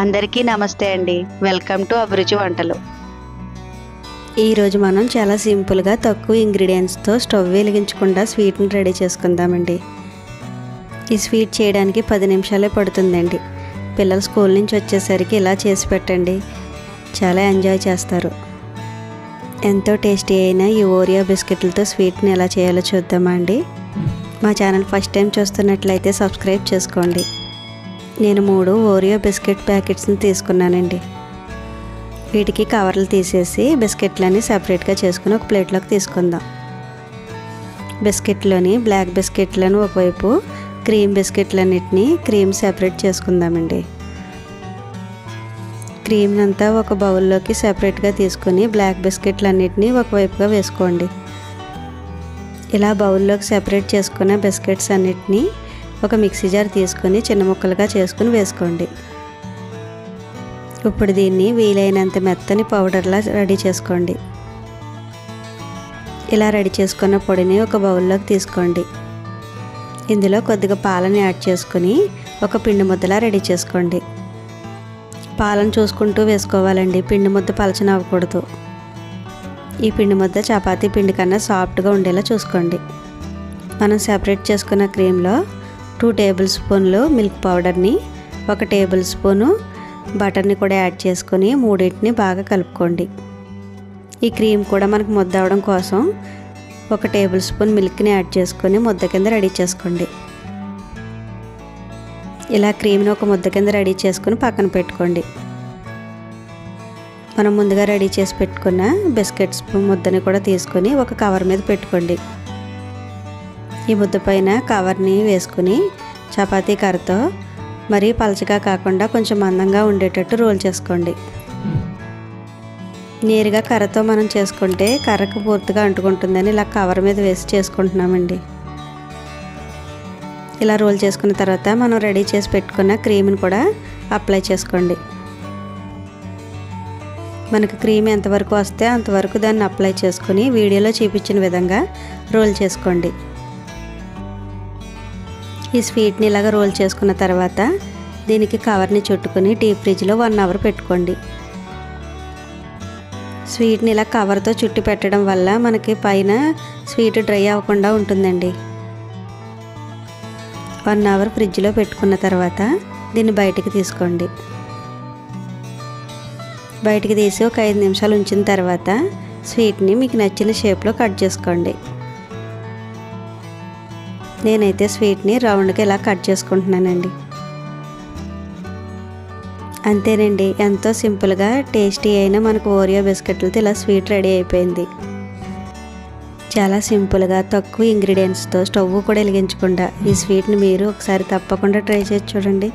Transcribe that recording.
అందరికీ నమస్తే అండి. వెల్కమ్ టు అభిరుచి వంటలు. ఈరోజు మనం చాలా సింపుల్గా తక్కువ ఇంగ్రీడియంట్స్తో స్టవ్ వెలిగించకుండా స్వీట్ని రెడీ చేసుకుందామండి. ఈ స్వీట్ చేయడానికి పది నిమిషాలే పడుతుందండి. పిల్లలు స్కూల్ నుంచి వచ్చేసరికి ఇలా చేసి పెట్టండి. చాలా ఎంజాయ్ చేస్తారు. ఎంతో టేస్టీ అయిన ఈ ఓరియో బిస్కెట్లతో స్వీట్ని ఎలా చేయాలో చూద్దామా అండి మా ఛానల్ ఫస్ట్ టైం చూస్తున్నట్లయితే సబ్స్క్రైబ్ చేసుకోండి. నేను మూడు ఓరియో బిస్కెట్ ప్యాకెట్స్ని తీసుకున్నానండి. వీటికి కవర్లు తీసేసి బిస్కెట్లని సపరేట్గా చేసుకుని ఒక ప్లేట్లోకి తీసుకుందాం. బిస్కెట్లోని బ్లాక్ బిస్కెట్లను ఒకవైపు క్రీమ్ బిస్కెట్లన్నిటిని క్రీమ్ సెపరేట్ చేసుకుందామండి. క్రీమ్ అంతా ఒక బౌల్లోకి సెపరేట్గా తీసుకుని బ్లాక్ బిస్కెట్లన్నిటిని ఒకవైపుగా వేసుకోండి. ఇలా బౌల్లోకి సెపరేట్ చేసుకున్న బిస్కెట్స్ అన్నిటినీ ఒక మిక్సీ జార్ తీసుకొని చిన్న ముక్కలుగా చేసుకుని వేసుకోండి. ఇప్పుడు దీన్ని వీలైనంత మెత్తని పౌడర్లా రెడీ చేసుకోండి. ఇలా రెడీ చేసుకున్న పొడిని ఒక బౌల్లోకి తీసుకోండి. ఇందులో కొద్దిగా పాలను యాడ్ చేసుకుని ఒక పిండి ముద్దలా రెడీ చేసుకోండి. పాలను చూసుకుంటూ వేసుకోవాలండి పిండి ముద్ద పలచన అవ్వకూడదు. ఈ పిండి ముద్ద చపాతీ పిండి కన్నా సాఫ్ట్గా ఉండేలా చూసుకోండి. మనం సెపరేట్ చేసుకున్న క్రీమ్లో టూ టేబుల్ స్పూన్లు మిల్క్ పౌడర్ని ఒక టేబుల్ స్పూను బటర్ని కూడా యాడ్ చేసుకొని మూడింటిని బాగా కలుపుకోండి. ఈ క్రీమ్ కూడా మనకు ముద్ద అవడం కోసం ఒక టేబుల్ స్పూన్ మిల్క్ని యాడ్ చేసుకొని ముద్ద కింద రెడీ చేసుకోండి. ఇలా క్రీమ్ని ఒక ముద్ద కింద రెడీ చేసుకుని పక్కన పెట్టుకోండి. మనం ముందుగా రెడీ చేసి పెట్టుకున్న బిస్కెట్స్ ముద్దని కూడా తీసుకొని ఒక కవర్ మీద పెట్టుకోండి. ఈ ముద్ద పైన కవర్ని వేసుకుని చపాతీ కర్రతో మరీ పలచగా కాకుండా కొంచెం మందంగా ఉండేటట్టు రోల్ చేసుకోండి. నేరుగా కర్రతో మనం చేసుకుంటే కర్రకు పూర్తిగా అంటుకుంటుందని ఇలా కవర్ మీద వేసి చేసుకుంటున్నామండి. ఇలా రోల్ చేసుకున్న తర్వాత మనం రెడీ చేసి పెట్టుకున్న క్రీమ్ని కూడా అప్లై చేసుకోండి. మనకు క్రీమ్ ఎంతవరకు వస్తే అంతవరకు దాన్ని అప్లై చేసుకుని వీడియోలో చూపించిన విధంగా రోల్ చేసుకోండి. ఈ స్వీట్ని ఇలాగ రోల్ చేసుకున్న తర్వాత దీనికి కవర్ని చుట్టుకుని డీప్ ఫ్రిడ్జ్లో వన్ అవర్ పెట్టుకోండి. స్వీట్ని ఇలా కవర్తో చుట్టి పెట్టడం వల్ల మనకి పైన స్వీట్ డ్రై అవ్వకుండా ఉంటుందండి. వన్ అవర్ ఫ్రిడ్జ్లో పెట్టుకున్న తర్వాత దీన్ని బయటికి తీసుకోండి. బయటికి తీసి ఒక ఐదు నిమిషాలు ఉంచిన తర్వాత స్వీట్ని మీకు నచ్చిన షేప్లో కట్ చేసుకోండి. నేనైతే స్వీట్ని రౌండ్గా ఇలా కట్ చేసుకుంటున్నానండి. అంతేనండి ఎంతో సింపుల్గా టేస్టీ అయిన మనకు ఓరియో బిస్కెట్లతో ఇలా స్వీట్ రెడీ అయిపోయింది. చాలా సింపుల్గా తక్కువ ఇంగ్రీడియంట్స్తో స్టవ్ కూడా వెలిగించకుండా ఈ స్వీట్ని మీరు ఒకసారి తప్పకుండా ట్రై చేసి చూడండి.